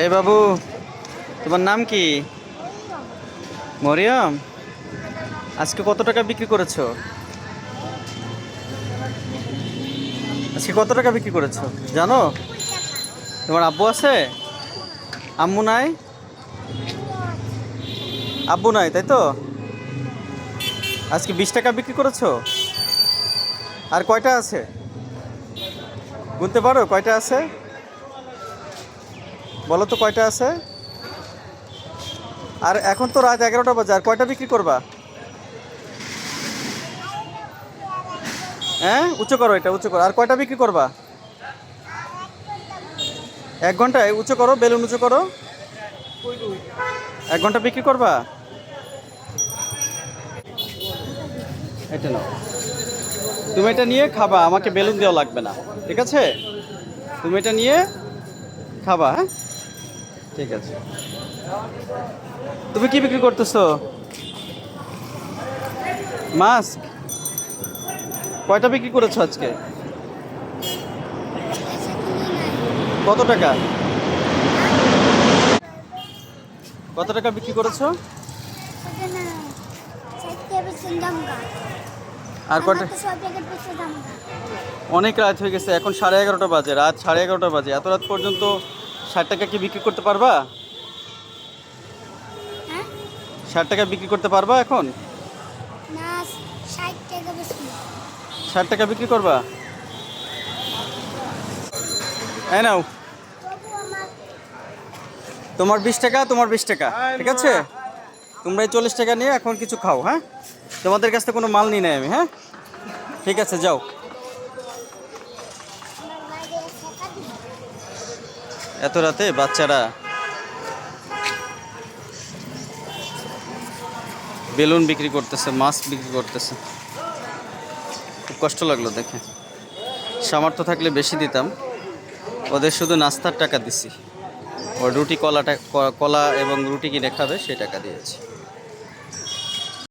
এই বাবু, তোমার নাম কি? মরিয়ম? আজকে কত টাকা বিক্রি করেছ? আজকে কত টাকা বিক্রি করেছ? জানো? তোমার আব্বু আছে? আম্মু নাই? আব্বু নাই, তাই তো? আজকে বিশ টাকা বিক্রি করেছ? আর কয়টা আছে? গুনতে পারো, কয়টা আছে? বলো তো কয়টা আছে? আর এখন তো রাত এগারোটা বাজে, আর কয়টা বিক্রি করবা? হ্যাঁ? উঁচু করো এটা, উঁচু করো। আর কয়টা বিক্রি করবা? এক ঘন্টায়? উঁচু করো, বেলুন উঁচু করো। এক ঘণ্টা বিক্রি করবা? এটা নাও। তুমি এটা নিয়ে খাবা, আমাকে বেলুন দেওয়া লাগবে না। ঠিক আছে? তুমি এটা নিয়ে খাবা হ্যাঁ? ঠিক আছে। তুমি কি বিক্রি করতেছো? মাস্ক? কয়টা বিক্রি করেছ আজকে? কত টাকা? কত টাকা বিক্রি করেছ? আর কটা অনেক রাত হয়ে গেছে, এখন সাড়ে এগারোটা বাজে, রাত সাড়ে এগারোটা বাজে, এত রাত পর্যন্ত ষাট টাকা কি বিক্রি করতে পারবা? ষাট টাকা বিক্রি করতে পারবা এখন? ষাট টাকা বিক্রি করবা? হ্যাঁ নাও। তোমার বিশ টাকা তোমার বিশ টাকা ঠিক আছে? তোমরা এই চল্লিশ টাকা নিয়ে এখন কিছু খাও হ্যাঁ? তোমাদের কাছ থেকে কোনো মাল নিয়ে নাই আমি হ্যাঁ? ঠিক আছে যাও। এত রাতে বাচ্চারা বেলুন বিক্রি করতেছে মাস্ক বিক্রি করতেছে। খুব কষ্ট লাগল দেখে। সামর্থ্য থাকলে বেশি দিতাম। ওদের শুধু নাস্তার টাকা দিছি। ও রুটি, কলাটা কলা এবং রুটি কিনে খাবে, সেই টাকা দিয়েছি।